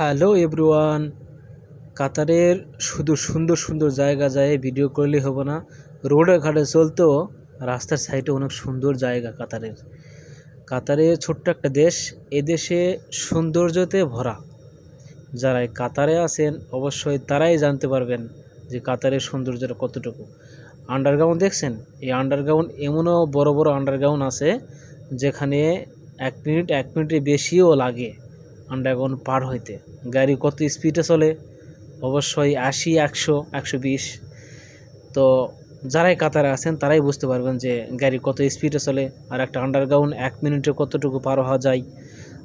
Hello everyone. কাতারের শুধু সুন্দর সুন্দর জায়গা যায়, ভিডিও করলেই হবে না। রোডে ঘাটে চলতেও রাস্তার সাইডে অনেক সুন্দর জায়গা কাতারের। কাতারে ছোট্ট একটা দেশ এদেশে সৌন্দর্যতে ভরা। যারা কাতারে আছেন, অবশ্যই তারাই জানতে পারবেন যে কাতারের সৌন্দর্যটা কতটুকু। আন্ডারগ্রাউন্ড দেখছেন? এই আন্ডারগ্রাউন্ড এমনও বড় বড় আন্ডারগ্রাউন্ড আছে, যেখানে এক মিনিট, এক মিনিটের বেশিও লাগে। আন্ডারগ্রাউন্ড পার হইতে। গাড়ি কত স্পিডে চলে? অবশ্যই আশি, একশো একশো বিশ। তো যারাই কাতারে আছেন, তারাই বুঝতে পারবেন যে গাড়ি কত স্পিডে চলে আর একটা আন্ডারগ্রাউন্ড এক মিনিটে কতটুকু পার হওয়া যায়।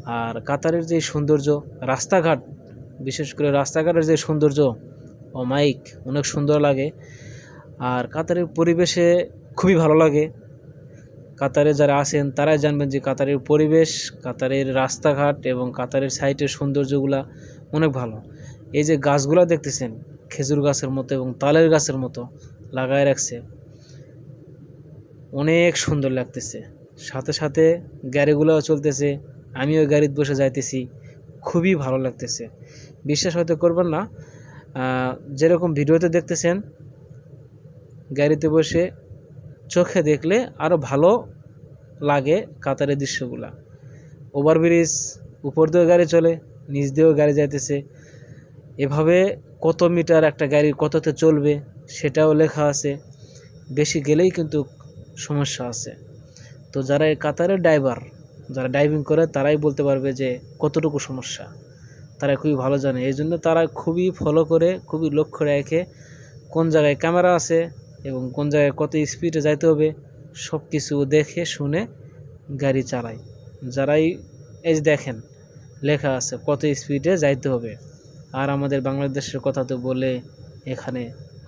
আর কাতারের যে সৌন্দর্য, রাস্তাঘাট, বিশেষ করে রাস্তাঘাটের যে সৌন্দর্য, ও মাইক অনেক সুন্দর লাগে। আর কাতারের পরিবেশে খুবই ভালো লাগে। কাতারে যারা আছেন, তারাই জানবেন যে কাতারের পরিবেশ, কাতারের রাস্তাঘাট এবং কাতারের সাইটের সৌন্দর্যগুলা অনেক ভালো। এই যে গাছগুলা দেখতেছেন, খেজুর গাছের মতো এবং তালের গাছের মতো লাগায় রাখছে, অনেক সুন্দর লাগতেছে। সাথে সাথে গাড়িগুলোও চলতেছে, আমিও গাড়িতে বসে যাইতেছি, খুবই ভালো লাগতেছে। বিশ্বাস হয়তো করবেন না যেরকম ভিডিওতে দেখতেছেন, গাড়িতে বসে চোখে দেখলে আরও ভালো লাগে কাতারের দৃশ্যগুলা। ওভারব্রিজ উপর দিয়েও গাড়ি চলে, নিচ দিয়েও গাড়ি যাইতেছে। এভাবে কত মিটার একটা গাড়ি কততে চলবে সেটাও লেখা আছে। বেশি গেলেই কিন্তু সমস্যা আছে। তো যারা এই কাতারের ড্রাইভার, যারা ড্রাইভিং করে, তারাই বলতে পারবে যে কতটুকু সমস্যা। তারা খুবই ভালো জানে। এই জন্য তারা খুবই ফলো করে, খুবই লক্ষ্য রেখে কোন জায়গায় ক্যামেরা আছে এবং কোন জায়গায় কত স্পিডে যাইতে হবে সব কিছু দেখে, শুনে গাড়ি চালায়। যারাই এই দেখেন, লেখা আছে কত স্পিডে যাইতে হবে। আর আমাদের বাংলাদেশের কথা তো বলে এখানে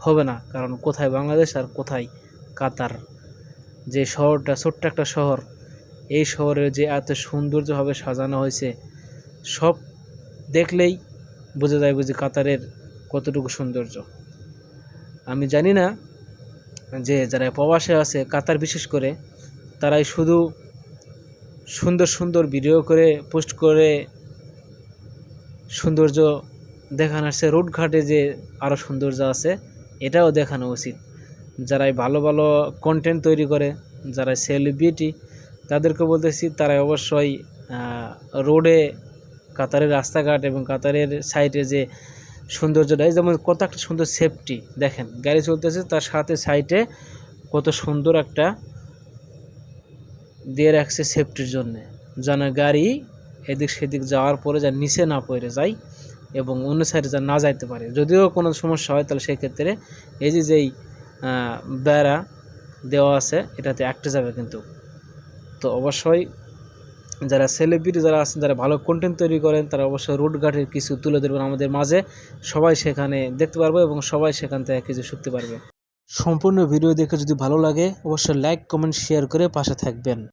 হবে না, কারণ কোথায় বাংলাদেশ আর কোথায় কাতার। যে শহরটা, ছোট্ট একটা শহর, এই শহরে যে এত সৌন্দর্যভাবে সাজানো হয়েছে, সব দেখলেই বোঝা যায় বুঝি কাতারের কতটুকু সৌন্দর্য। আমি জানি না যে যারা প্রবাসে আছে, কাতার বিশেষ করে, তারাই শুধু সুন্দর সুন্দর ভিডিও করে পোস্ট করে সৌন্দর্য দেখানো আসছে রোডঘাটে যে আরও সৌন্দর্য আছে, এটাও দেখানো উচিত। যারাই ভালো ভালো কন্টেন্ট তৈরি করে যারা সেলিব্রিটি তাদেরকে বলতেছি তারা অবশ্যই রোডে, কাতারের রাস্তাঘাট এবং কাতারের সাইডে যে সৌন্দর্যটা এই যেমন কত একটা সুন্দর সেফটি দেখেন, গাড়ি চলতেছে, তার সাথে সাইডে কত সুন্দর একটা দিয়ে রাখছে সেফটির জন্যে। যেন গাড়ি এদিক সেদিক যাওয়ার পরে যা নিচে না পড়ে যায় এবং অন্য সাইডে যা না যাইতে পারে। যদিও কোনো সমস্যা হয়, তাহলে সেক্ষেত্রে এই যে যেই বেড়া দেওয়া আছে, এটাতে একটা যাবে কিন্তু। তো অবশ্যই যারা সেলিব্রিটি যারা আছেন, যারা ভালো কন্টেন্ট তৈরি করেন, তারা অবশ্যই রোডঘাটের কিছু তুলে ধরবেন আমাদের মাঝে। সবাই সেখানে দেখতে পারবে এবং সবাই সেখান থেকে কিছু শিখতে পারবে। সম্পূর্ণ ভিডিও দেখে যদি ভালো লাগে, অবশ্যই লাইক কমেন্ট শেয়ার করে পাশে থাকবেন।